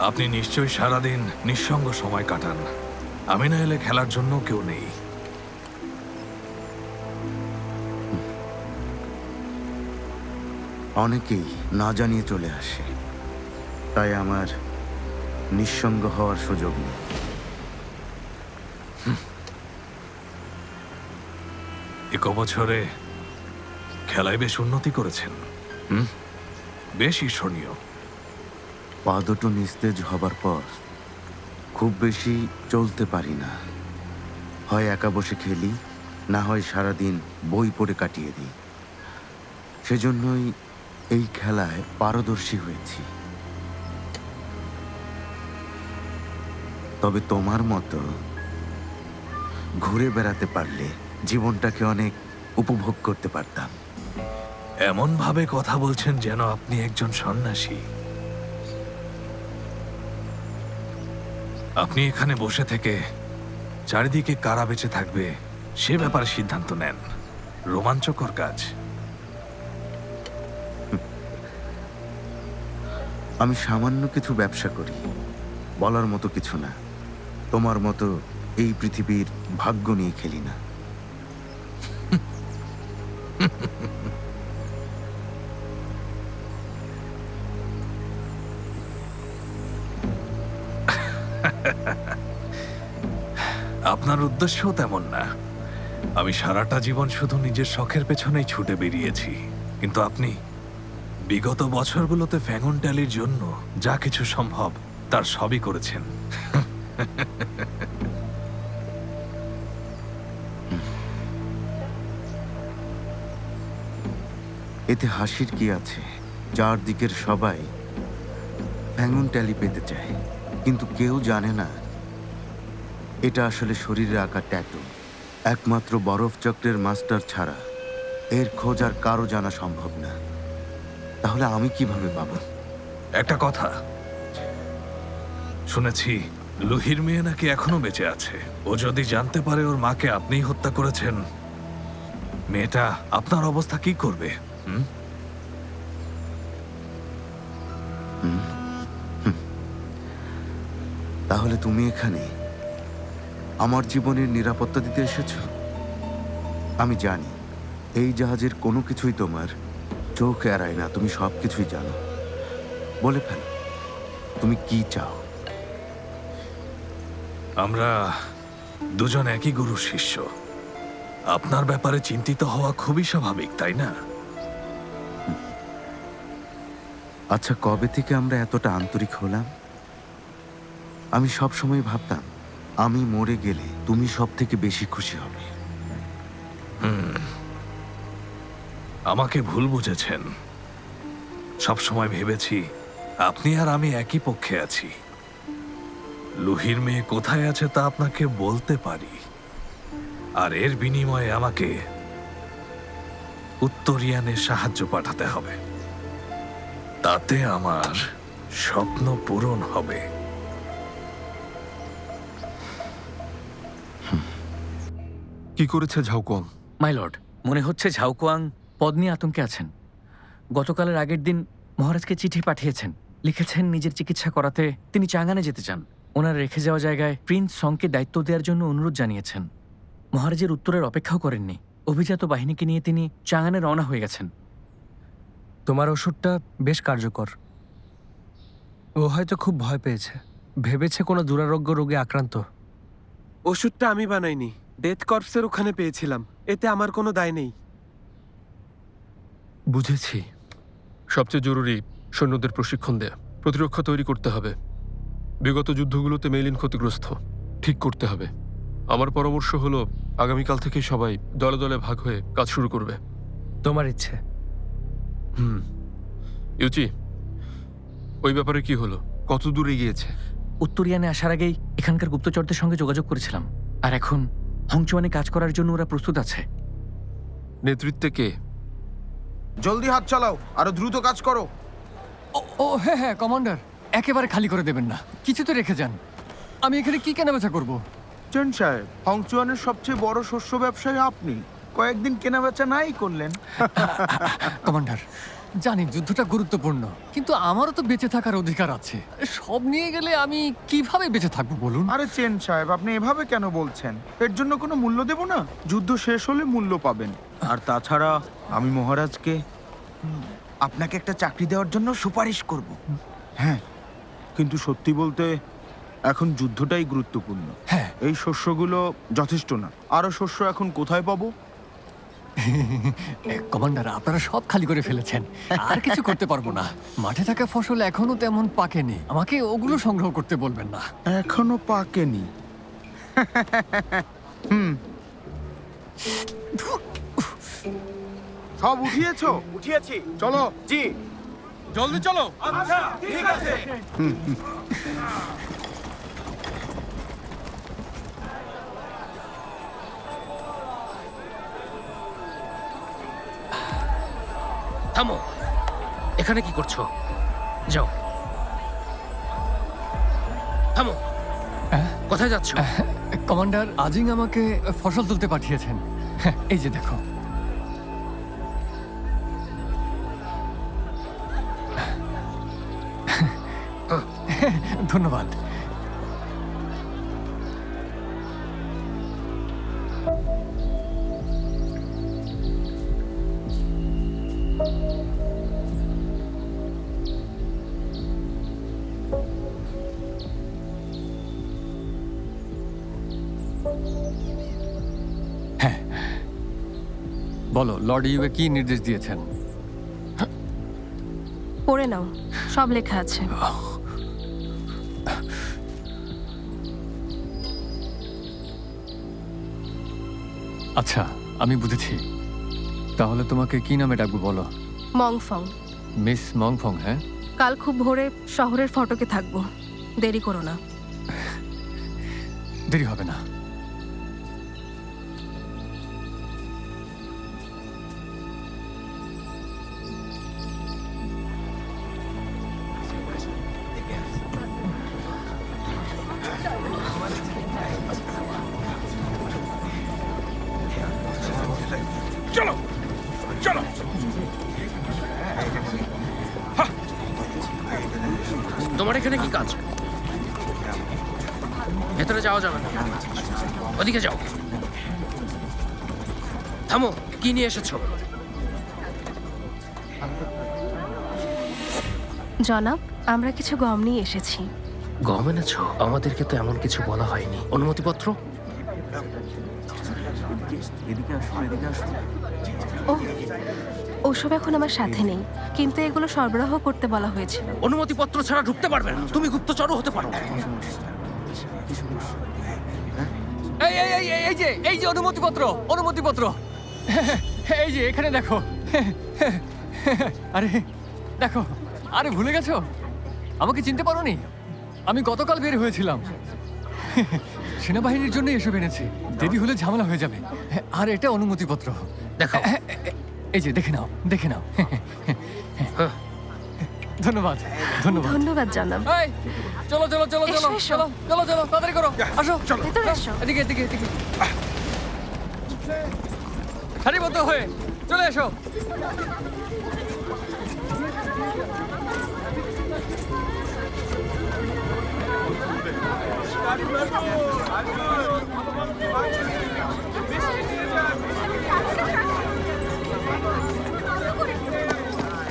আপনি নিশ্চয়ই সারাদিন নিঃসঙ্গ সময় কাটান। আমি না এলে খেলার জন্য কেউ নেই। অনেকেই না জানিয়ে চলে আসে। তাই আমার নিঃসঙ্গ হওয়ার সুযোগ নেই। এক বছরে খেলায় বেশ উন্নতি করেছেন। হুম? বেশ ঈর্ষণীয়। পা দুটো নিস্তেজ হবার পর খুব বেশি চলতে পারি না। হয় একা বসে খেলি, না হয় সারাদিন বই পড়ে কাটিয়ে দিই। সেজন্যই এই খেলায় পারদর্শী হয়েছি। তবে তোমার মতো ঘুরে বেড়াতে পারলে জীবনটাকে অনেক উপভোগ করতে পারতাম। এমন ভাবে কথা বলছেন যেন আপনি একজন সন্ন্যাসী। আপনি এখানে বসে থেকে চারিদিকে কারা বেঁচে থাকবে সে ব্যাপারে সিদ্ধান্ত নেন। রোমাঞ্চকর কাজ। আমি সামান্য কিছু ব্যবসা করি। বলার মতো কিছু না। তোমার মতো এই পৃথিবীর ভাগ্য নিয়ে খেলি না। আপনার উদ্দেশ্যও তেমন না। আমি সারাটা জীবন শুধু নিজের শখের পেছনেই ছুটে বেরিয়েছি। কিন্তু আপনি, বিগত বছরগুলোতে ফ্যাঙন ট্যালির জন্য যা কিছু সম্ভব, তার সবই করেছেন। এতে হাসির কি আছে? চারদিকের সবাই ভ্যাঙন ট্যালি পেতে চায়। কিন্তু কেউ জানে না এটা আসলে শরীরে আঁকা ট্যাটু একমাত্র বরফ চক্রের মাস্টার ছাড়া এর খোঁজ আর কারও জানা সম্ভব না। তাহলে আমি কীভাবে পাবো? একটা কথা। শুনেছি লুহির মেয়ে নাকি এখনও বেঁচে আছে। ও যদি জানতে পারে ওর মাকে আপনিই হত্যা করেছেন মেয়েটা আপনার অবস্থা কি করবে হুম। তাহলে তুমি এখানে আমার জীবনের নিরাপত্তা দিতে এসেছ? আমি জানি এই জাহাজের কোনো কিছুই তোমার চোখ এড়ায় না তুমি সব কিছুই জানো। বলে ফেল তুমি কি চাও? আমরা দুজন একই গুরুর শিষ্য। আপনার ব্যাপারে চিন্তিত হওয়া খুবই স্বাভাবিক তাই না? আচ্ছা কবে থেকে আমরা এতটা আন্তরিক হলাম? আমি সব সময় ভাবতাম আমি মরে গেলে তুমি সব থেকে বেশি খুশি হবে। আমাকে ভুল বুঝেছেন। সবসময় ভেবেছি আপনি আর আমি একই পক্ষে আছি। লুহির মেয়ে কোথায় আছে তা আপনাকে বলতে পারি। আর এর বিনিময়ে আমাকে উত্তরিয়ানে সাহায্য পাঠাতে হবে। তাতে আমার স্বপ্ন পূরণ হবে। কি করেছে ঝাউকম মাই লর্ড মনে হচ্ছে ঝাউকুয়াং পদ নিয়ে আতঙ্কে আছেন। গতকালের আগের দিন মহারাজকে চিঠি পাঠিয়েছেন। লিখেছেন নিজের চিকিৎসা করাতে তিনি চাঙ্গানে যেতে চান। ওনার রেখে যাওয়া জায়গায় প্রিন্স সংকে দায়িত্ব দেওয়ার জন্য অনুরোধ জানিয়েছেন। মহারাজের উত্তরের অপেক্ষাও করেননি। অভিজাত বাহিনীকে নিয়ে তিনি চাঙ্গানে রওনা হয়ে গেছেন। তোমার ওষুধটা বেশ কার্যকর। ও হয়তো খুব ভয় পেয়েছে। ভেবেছে কোনো দুরারোগ্য রোগে আক্রান্ত। ওষুধটা আমি বানাইনি। ডেথ কর্পসের ওখানে পেয়েছিলাম। এতে আমার কোনো দায় নেই। বুঝেছি। সবচেয়ে জরুরি সৈন্যদের প্রশিক্ষণ দেয়া। প্রতিরক্ষা তৈরি করতে হবে। বিগত যুদ্ধগুলোতে মেইলিন ক্ষতিগ্রস্ত। ঠিক করতে হবে। আমার পরামর্শ হলো আগামীকাল থেকে সবাই দলে দলে ভাগ হয়ে কাজ শুরু করবে। তোমার ইচ্ছে। হুম। ইউচি ওই ব্যাপারে কি হলো? কত দূরে গিয়েছে উত্তরিয়ানে আসার আগেই এখানকার গুপ্তচরদের সঙ্গে যোগাযোগ করেছিলাম। আর এখন হংচুয়ানে কাজ করার জন্য ওরা প্রস্তুত আছে। নেতৃত্বে কে? জলদি হাত চালাও আরও দ্রুত কাজ করো। ও হ্যাঁ হ্যাঁ কমান্ডার একেবারে খালি করে দেবেন না। কিছু তো রেখে যান। আমি এখানে কি কেনাবেচা করব? চেন সাহেব হংচুয়ানের সবচেয়ে বড় শস্য ব্যবসায়ী আপনি। কয়েকদিন কেনাবেচা নাই করলেন। কমান্ডার জানি যুদ্ধটা গুরুত্বপূর্ণ কিন্তু আমারও তো বেঁচে থাকার অধিকার আছে। সব নিয়ে গেলে আমি কীভাবে বেঁচে থাকব বলুন? আরে চেন সাহেব আপনি এভাবে কেন বলছেন? এর জন্য কোনো মূল্য দেব না? যুদ্ধ শেষ হলে মূল্য পাবেন। আর তাছাড়া আমি মহারাজকে আপনাকে একটা চাকরি দেওয়ার জন্য সুপারিশ করব। হ্যাঁ কিন্তু সত্যি বলতে এখন যুদ্ধটাই গুরুত্বপূর্ণ। হ্যাঁ। এই শস্যগুলো যথেষ্ট না। আরও শস্য এখন কোথায় পাবো? কমান্ডার আপনারা সব খালি করে ফেলেছেন। আর কিছু করতে পারব না। মাঠে থাকা ফসল এখনও তেমন পাকেনি। আমাকে ওগুলো সংগ্রহ করতে বলবেন না। এখনও পাকেনি। হুম। সব উঠিয়েছো? উঠিয়েছি। চলো। জি। জলদি চলো। থামো। এখানে কি করছ? যাও। থামো। কোথায় যাচ্ছ? কমান্ডার আজিং আমাকে ফসল তুলতে পাঠিয়েছেন। হ্যাঁ, এই যে দেখো। ধন্যবাদ। হ্যাঁ। বলো লর্ড ইউএ কি নির্দেশ দিয়েছেন? পড়ে নাও সব লেখা আছে। আচ্ছা আমি বুঝেছি। তাহলে তোমাকে কি নামে ডাকবো বলো? মংফং। মিস মংফং হ্যাঁ? কাল খুব ভোরে শহরের ফটোকে থাকব। দেরি করো না। দেরি হবে না। এখানে কি কাজ? ভেতরে যাওয়া যাবে না। ওদিকে যাও। থামো কি নিয়ে এসেছ? জনাব আমরা কিছু গম নিয়ে এসেছি। গম এনেছো? আমাদেরকে তো এমন কিছু বলা হয়নি। অনুমতিপত্র? এদিকে আসুন এদিকে আসুন। ও ওসব এখন আমার সাথে নেই। কিন্তু এগুলো সরবরাহ করতে বলা হয়েছিল। অনুমতিপত্র ছাড়া ঢুকতে পারবে না। তুমি গুপ্তচরও হতে পারো। এই এই এই এই- এই যে এই যে অনুমতিপত্র অনুমতিপত্র। এই যে এখানে দেখো। আরে দেখো। আরে ভুলে গেছো? আমাকে চিনতে পারোনি? আমি গতকাল বের হয়েছিলাম। সেনাবাহিনীর জন্য এসব এনেছি। দেরি হলে ঝামেলা হয়ে যাবে। আর এটা অনুমতিপত্র। দেখো এই যে দেখে নাও দেখে নাও। ধন্যবাদ ধন্যবাদ। ধন্যবাদ জানাব এই চলো চলো চলো চলো চলো চলো চলো তাড়াতাড়ি করো। হ্যাঁ, আসো চলো। হ্যাঁ, এদিকে এদিকে এদিকে। সারিবদ্ধ হয়ে চলে এসো।